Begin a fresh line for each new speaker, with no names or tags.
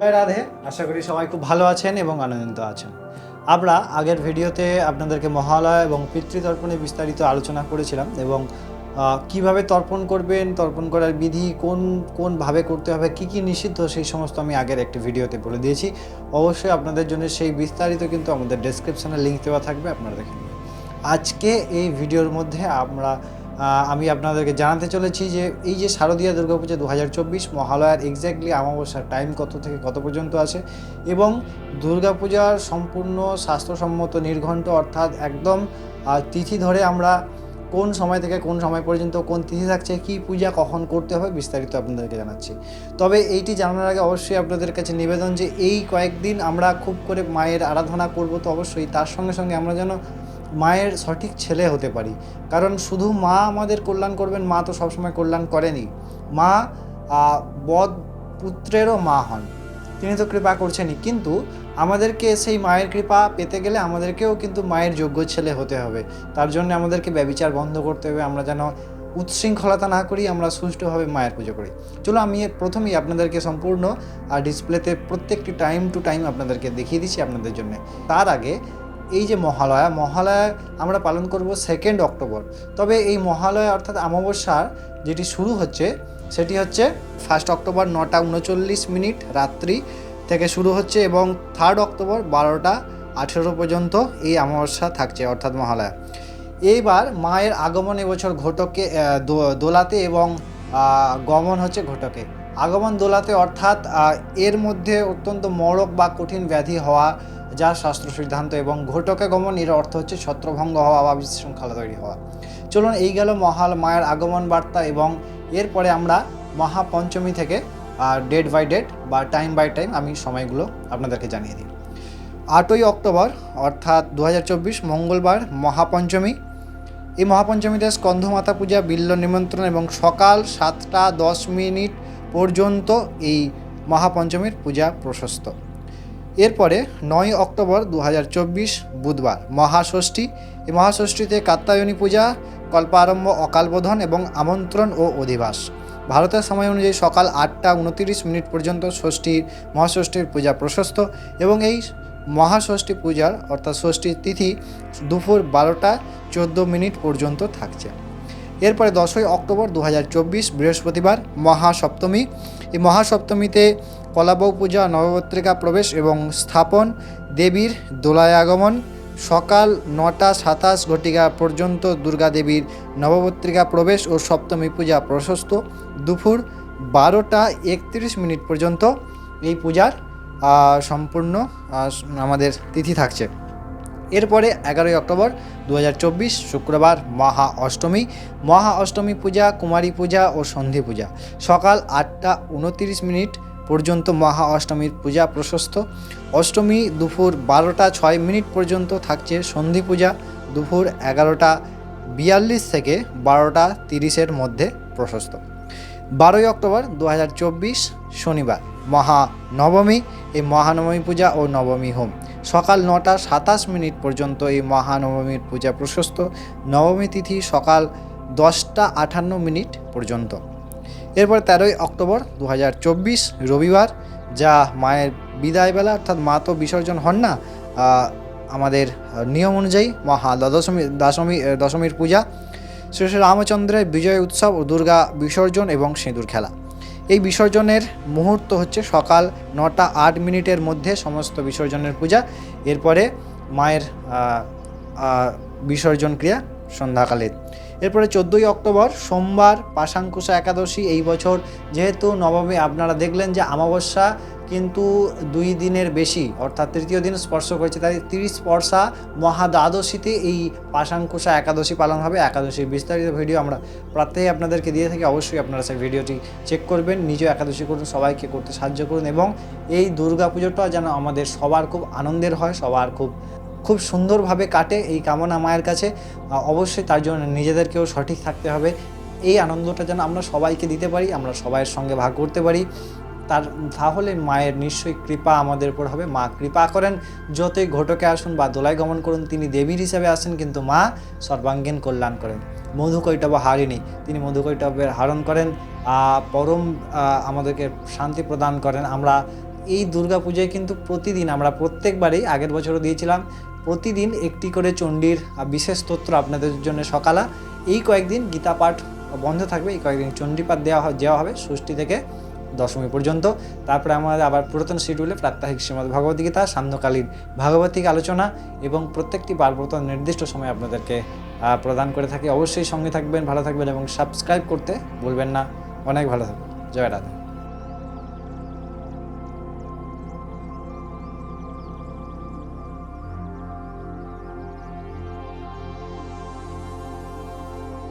রাধে। আশা করি সবাই খুব ভালো আছেন এবং আনন্দিত আছেন। আমরা আগের ভিডিওতে আপনাদেরকে মহালয়া এবং পিতৃতর্পণে বিস্তারিত আলোচনা করেছিলাম এবং কীভাবে তর্পণ করবেন, তর্পণ করার বিধি কোন কোনভাবে করতে হবে, কি কি নিষিদ্ধ, সেই সমস্ত আমি আগের একটি ভিডিওতে বলে দিয়েছি। অবশ্যই আপনাদের জন্য সেই বিস্তারিত কিন্তু আমাদের ডেসক্রিপশনে লিঙ্ক দেওয়া থাকবে, আপনারা দেখে আজকে এই ভিডিওর মধ্যে আমরা আমি আপনাদেরকে জানাতে চলেছি যে এই যে শারদীয়া দুর্গাপূজা দু হাজার চব্বিশ মহালয়ার এক্স্যাক্টলি অমাবস্যার টাইম কত থেকে কত পর্যন্ত আছে এবং দুর্গাপূজার সম্পূর্ণ স্বাস্থ্যসম্মত নির্ঘণ্ট অর্থাৎ একদম তিথি ধরে আমরা কোন সময় থেকে কোন সময় পর্যন্ত কোন তিথি থাকছে, কি পূজা কখন করতে হবে বিস্তারিত আপনাদেরকে জানাচ্ছি। তবে এইটি জানানোর আগে অবশ্যই আপনাদের কাছে নিবেদন যে এই কয়েকদিন আমরা খুব করে মায়ের আরাধনা করব তো অবশ্যই, তার সঙ্গে সঙ্গে আমরা যেন মায়ের সঠিক ছেলে হতে পারি। কারণ শুধু মা আমাদের কল্যাণ করবেন, মা তো সবসময় কল্যাণ করেনি। মা বদ পুত্রেরও মা হন। তিনি তো কৃপা করছেনই। কিন্তু আমাদেরকে সেই মায়ের কৃপা পেতে গেলে আমাদেরকেও কিন্তু মায়ের যোগ্য ছেলে হতে হবে। তার জন্য আমাদেরকে ব্যবিচার বন্ধ করতে হবে। আমরা যেন উচ্ছৃঙ্খলতা না করি, আমরা সুষ্ঠুভাবে মায়ের পুজো করি। চলো আমি প্রথমেই আপনাদেরকে সম্পূর্ণ আর ডিসপ্লেতে প্রত্যেকটি টাইম টু টাইম আপনাদেরকে দেখিয়ে দিচ্ছি আপনাদের জন্য। তার আগে এই যে মহালয়া মহালয়া আমরা পালন করব সেকেন্ড অক্টোবর তবে এই মহালয়া অর্থাৎ অমাবস্যার যেটি শুরু হচ্ছে, সেটি হচ্ছে ফার্স্ট অক্টোবর নটা উনচল্লিশ মিনিট রাত্রি থেকে শুরু হচ্ছে এবং থার্ড অক্টোবর বারোটা আঠেরো পর্যন্ত এই অমাবস্যা থাকছে অর্থাৎ মহালয়া। এইবার মায়ের আগমন এবছর ঘটকে দোলাতে এবং গমন হচ্ছে ঘটকে। আগমন দোলাতে অর্থাৎ এর মধ্যে অত্যন্ত মরক বা কঠিন ব্যাধি হওয়া যা শাস্ত্র সিদ্ধান্ত এবং ঘটকে গমন এর অর্থ হচ্ছে ছত্রভঙ্গ হওয়া বা বিশৃঙ্খলা তৈরি হওয়া। চলুন, এই গেল মহাল মায়ের আগমন বার্তা এবং এরপরে আমরা মহাপঞ্চমী থেকে ডেট বাই ডেট বা টাইম বাই টাইম আমি সময়গুলো আপনাদেরকে জানিয়ে দিই। আটই অক্টোবর, অর্থাৎ দু হাজার চব্বিশ মঙ্গলবার মহাপঞ্চমী। এই মহাপঞ্চমীতে স্কন্ধমাতা পূজা, বিল্ল নিমন্ত্রণ এবং সকাল সাতটা দশ মিনিট পর্যন্ত এই মহাপঞ্চমীর পূজা প্রশস্ত। এরপরে নয় অক্টোবর দু হাজার চব্বিশ বুধবার মহাষষ্ঠী। এই মহাষষ্ঠীতে কাত্তায়নী পূজা, কল্পারম্ভ অকালবোধন এবং আমন্ত্রণ ও অধিবাস। ভারতের সময় অনুযায়ী সকাল আটটা উনতিরিশ মিনিট পর্যন্ত ষষ্ঠীর মহাষষ্ঠীর পূজা প্রশস্ত এবং এই মহাষষ্ঠী পূজার অর্থাৎ ষষ্ঠীর তিথি দুপুর বারোটা চোদ্দ মিনিট পর্যন্ত থাকছে। এরপরে দশই অক্টোবর দু হাজার চব্বিশ বৃহস্পতিবার মহাসপ্তমী। এই মহাসপ্তমীতে কলাবউ পূজা, নবপত্রিকা প্রবেশ এবং স্থাপন, দেবীর দোলায় আগমন সকাল নটা সাতাশ ঘটিকা পর্যন্ত দুর্গা দেবীর নবপত্রিকা প্রবেশ ও সপ্তমী পূজা প্রশস্ত। দুপুর বারোটা একত্রিশ মিনিট পর্যন্ত এই পূজার সম্পূর্ণ আমাদের তিথি থাকছে। এরপরে এগারোই অক্টোবর দু হাজার চব্বিশ শুক্রবার মহা অষ্টমী। মহা অষ্টমী পূজা, কুমারী পূজা ও সন্ধি পূজা। সকাল আটটা উনতিরিশ মিনিট পর্যন্ত মহা অষ্টমীর পূজা প্রশস্ত। অষ্টমী দুপুর বারোটা ছয় মিনিট পর্যন্ত থাকছে সন্ধি পূজা। দুপুর এগারোটা বিয়াল্লিশ থেকে বারোটা তিরিশের মধ্যে প্রশস্ত। বারোই অক্টোবর দু হাজার চব্বিশ শনিবার। মহানবমী। এই মহানবমী পূজা ও নবমী হোম। সকাল নটা সাতাশ মিনিট পর্যন্ত এই মহানবমীর পূজা প্রশস্ত। নবমী তিথি সকাল দশটা আটান্ন মিনিট পর্যন্ত। এরপর তেরোই অক্টোবর দু হাজার চব্বিশ, রবিবার, যা মায়ের বিদায়বেলা, অর্থাৎ মা তো বিসর্জন হন না আমাদের নিয়ম অনুযায়ী মহা দশমী দশমী দশমীর পূজা। শ্রী শ্রী রামচন্দ্রের বিজয় উৎসব ও দুর্গা বিসর্জন এবং সিঁদুর খেলা। এই বিসর্জনের মুহূর্ত হচ্ছে সকাল নটা আট মিনিটের মধ্যে সমস্ত বিসর্জনের পূজা। এরপরে মায়ের বিসর্জন ক্রিয়া সন্ধ্যাকালে। এরপরে চোদ্দোই অক্টোবর সোমবার পাশাঙ্কুশা একাদশী এই বছর। যেহেতু নবমী, আপনারা দেখলেন যে অমাবস্যা কিন্তু দুই দিনের বেশি, অর্থাৎ তৃতীয় দিন স্পর্শ করেছে তাই তিরিশ স্পর্শা মহাদ্বাদশীতে এই পাশাঙ্কুশা একাদশী পালন হবে। একাদশীর বিস্তারিত ভিডিও আমরা প্রাত্যেই আপনাদেরকে দিয়ে থাকি। অবশ্যই আপনারা সেই ভিডিওটি চেক করবেন, নিজেও একাদশী করুন, সবাইকে করতে সাহায্য করুন এবং এই দুর্গা পুজোটা যেন আমাদের সবার খুব আনন্দের হয়, সবার খুব খুব সুন্দরভাবে কাটে এই কামনা মায়ের কাছে। অবশ্যই তার জন্য নিজেদেরকেও সঠিক থাকতে হবে। এই আনন্দটা যেন আমরা সবাইকে দিতে পারি, আমরা সবাইয়ের সঙ্গে ভাগ করতে পারি। তার, তাহলে মায়ের নিশ্চয়ই কৃপা আমাদের উপর হবে। মা কৃপা করেন, যতই ঘটকে আসুন বা দোলায় গমন করুন, তিনি দেবীর হিসাবে আসেন কিন্তু মা সর্বাঙ্গীন কল্যাণ করেন। মধুকৈটব হারিণী, তিনি মধুকৈটবের হারণ করেন পরম আমাদেরকে শান্তি প্রদান করেন। আমরা এই দুর্গা পূজায় কিন্তু প্রতিদিন, আমরা প্রত্যেকবারেই, আগের বছরও দিয়েছিলাম, প্রতিদিন একটি করে চণ্ডীর বিশেষ স্তোত্র আপনাদের জন্য সকালা। এই কয়েকদিন গীতা পাঠ বন্ধ থাকবে, এই কয়েকদিন চণ্ডীপাঠ দেওয়া দেওয়া হবে, ষষ্ঠী থেকে দশমী পর্যন্ত। তারপরে আমাদের আবার পুরাতন শিডিউলে প্রাত্যহিক শ্রীমদ গীতা, সান্ধ্যকালীন ভাগবতিক আলোচনা এবং প্রত্যেকটি পার্বত নির্দিষ্ট সময় আপনাদেরকে প্রদান করে থাকি। অবশ্যই সঙ্গে থাকবেন, ভালো থাকবেন এবং সাবস্ক্রাইব করতে ভুলবেন না। অনেক ভালো থাকবেন। জয় রাধা।